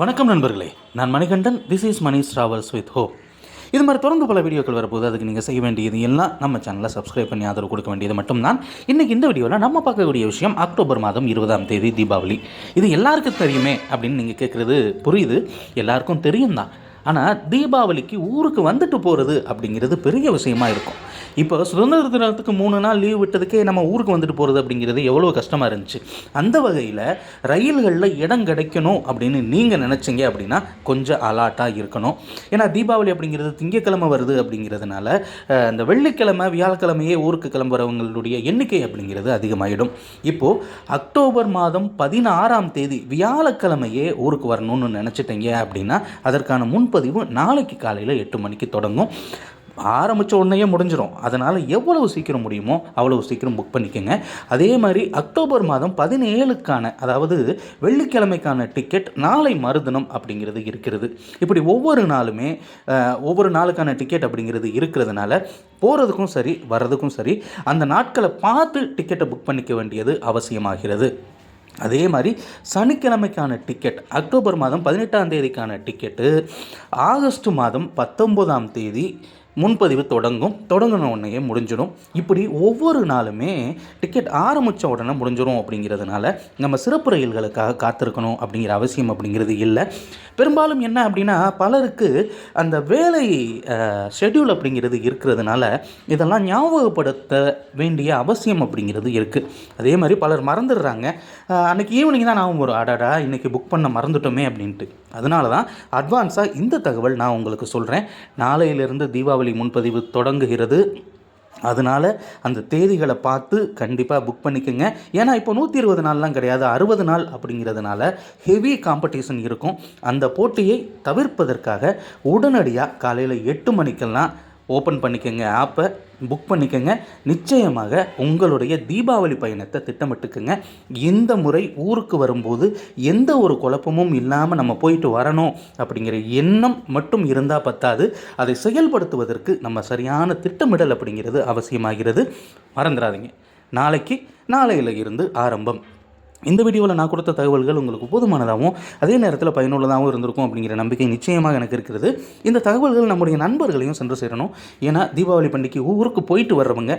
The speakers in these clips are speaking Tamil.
வணக்கம் நண்பர்களே. நான் Manikandan. This is Mani travels with hope இது மாதிரி தொடர்ந்து பல வீடியோக்கள் வரப்போது அதுக்கு நீங்கள் செய்ய வேண்டியது எல்லாம் நம்ம சேனலை சப்ஸ்கிரைப் பண்ணி ஆதரவு கொடுக்க வேண்டியது மட்டும்தான். இன்றைக்கி இந்த வீடியோவில் நம்ம பார்க்கக்கூடிய விஷயம் அக்டோபர் மாதம் இருபதாம் தேதி தீபாவளி. இது எல்லாருக்கும் தெரியுமே அப்படின்னு நீங்கள் கேட்குறது புரியுது. எல்லாருக்கும் தெரியும் தான் ஆனால் தீபாவளிக்கு ஊருக்கு வந்துட்டு போகிறது அப்படிங்கிறது பெரிய விஷயமா இருக்கும். இப்போ சுதந்திர தினத்துக்கு மூணு நாள் லீவ் விட்டதுக்கே நம்ம ஊருக்கு வந்துட்டு போகிறது அப்படிங்கிறது எவ்வளோ கஷ்டமாக இருந்துச்சு. அந்த வகையில் ரயில்களில் இடம் கிடைக்கணும் அப்படின்னு நீங்கள் நினச்சிங்க அப்படின்னா கொஞ்சம் அலாட்டாக இருக்கணும். ஏன்னா தீபாவளி அப்படிங்கிறது திங்கக்கிழமை வருது அப்படிங்கிறதுனால இந்த வெள்ளிக்கிழமை வியாழக்கிழமையே ஊருக்கு கிளம்புறவங்களுடைய எண்ணிக்கை அப்படிங்கிறது அதிகமாகிடும் இப்போது அக்டோபர் மாதம் பதினாறாம் தேதி வியாழக்கிழமையே ஊருக்கு வரணும்னு நினச்சிட்டீங்க அப்படின்னா அதற்கான முன்பதிவு நாளைக்கு காலையில் எட்டு மணிக்கு தொடங்கும். ஆரம்பித்த உடனேயே முடிஞ்சிடும் அதனால் எவ்வளவு சீக்கிரம் முடியுமோ அவ்வளவு சீக்கிரம் புக் பண்ணிக்கோங்க. அதே மாதிரி அக்டோபர் மாதம் பதினேழுக்கான அதாவது வெள்ளிக்கிழமைக்கான டிக்கெட் நாளை மறுதினம் அப்படிங்கிறது இருக்கிறது. இப்படி ஒவ்வொரு நாளுமே ஒவ்வொரு நாளுக்கான டிக்கெட் அப்படிங்கிறது இருக்கிறதுனால போகிறதுக்கும் சரி வர்றதுக்கும் சரி அந்த நாட்களை பார்த்து டிக்கெட்டை புக் பண்ணிக்க வேண்டியது அவசியமாகிறது. அதே மாதிரி சனிக்கிழமைக்கான டிக்கெட் அக்டோபர் மாதம் பதினெட்டாம் தேதிக்கான டிக்கெட்டு ஆகஸ்ட் மாதம் பத்தொம்போதாம் தேதி முன்பதிவு தொடங்கும். தொடங்கின உடனே முடிஞ்சிடும். இப்படி ஒவ்வொரு நாளுமே டிக்கெட் ஆரம்பித்த உடனே முடிஞ்சிடும் அப்படிங்கிறதுனால நம்ம சிறப்பு ரயில்களுக்காக காத்திருக்கணும் அப்படிங்கிற அவசியம் அப்படிங்கிறது இல்லை. பெரும்பாலும் என்ன அப்படின்னா பலருக்கு அந்த வேலை ஷெட்யூல் அப்படிங்கிறது இருக்கிறதுனால இதெல்லாம் ஞாபகப்படுத்த வேண்டிய அவசியம் அப்படிங்கிறது இருக்குது அதே மாதிரி பலர் மறந்துடுறாங்க. அன்றைக்கி அன்னைக்கு ஈவினிங் தான் நான் ஒரு அடாடா இன்றைக்கி புக் பண்ண மறந்துட்டோமே அப்படின்ட்டு. அதனால தான் அட்வான்ஸாக இந்த தகவல் நான் உங்களுக்கு சொல்கிறேன் நாளையிலிருந்து தீபாவளி முன்பதிவு தொடங்குகிறது. அதனால் அந்த தேதிகளை பார்த்து கண்டிப்பாக புக் பண்ணிக்கோங்க. ஏன்னா இப்போ நூற்றி இருபது நாள்லாம் கிடையாது. அறுபது நாள் அப்படிங்கிறதுனால ஹெவி காம்படிஷன் இருக்கும். அந்த போட்டியை தவிர்ப்பதற்காக உடனடியாக காலையில் எட்டு மணிக்கெல்லாம் ஓப்பன் பண்ணிக்கோங்க ஆப்பை புக் பண்ணிக்கோங்க. நிச்சயமாக உங்களுடைய தீபாவளி பயணத்தை திட்டமிட்டுக்குங்க. இந்த முறை ஊருக்கு வரும்போது எந்த ஒரு குழப்பமும் இல்லாமல் நம்ம போயிட்டு வரணும் அப்படிங்கிற எண்ணம் மட்டும் இருந்தால் பத்தாது. அதை செயல்படுத்துவதற்கு நம்ம சரியான திட்டமிடல் அப்படிங்கிறது அவசியமாகிறது. மறந்துடாதீங்க. நாளைக்கு நாளையில் இருந்து ஆரம்பம். இந்த வீடியோவில் நான் கொடுத்த தகவல்கள் உங்களுக்கு போதுமானதாகவும் அதே நேரத்தில் பயனுள்ளதாகவும் இருந்திருக்கும் அப்படிங்கிற நம்பிக்கை நிச்சயமாக எனக்கு இருக்கிறது. இந்த தகவல்கள் நம்முடைய நண்பர்களையும் சென்று சேரணும். ஏன்னா தீபாவளி பண்டிகை ஊருக்கு போயிட்டு வர்றவங்க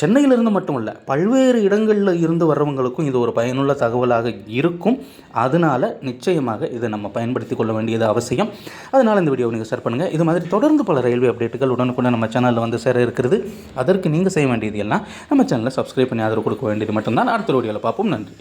சென்னையிலிருந்து மட்டும் இல்லை பல்வேறு இடங்களில் இருந்து வர்றவங்களுக்கும் இது ஒரு பயனுள்ள தகவலாக இருக்கும். அதனால் நிச்சயமாக இதை நம்ம பயன்படுத்தி கொள்ள வேண்டியது அவசியம். அதனால் இந்த வீடியோவை நீங்கள் ஷேர் பண்ணுங்கள் இது மாதிரி தொடர்ந்து பல ரயில்வே அப்டேட்டுகள் உடனுக்குடன் நம்ம சேனலில் வந்து சேர இருக்கிறது. அதற்கு நீங்கள் செய்ய வேண்டியது எல்லாம் நம்ம சேனலில் சப்ஸ்கிரைப் பண்ணி ஆதரவு கொடுக்க வேண்டியது மட்டும்தான். அடுத்த வீடியோவில் பார்ப்போம். நன்றி.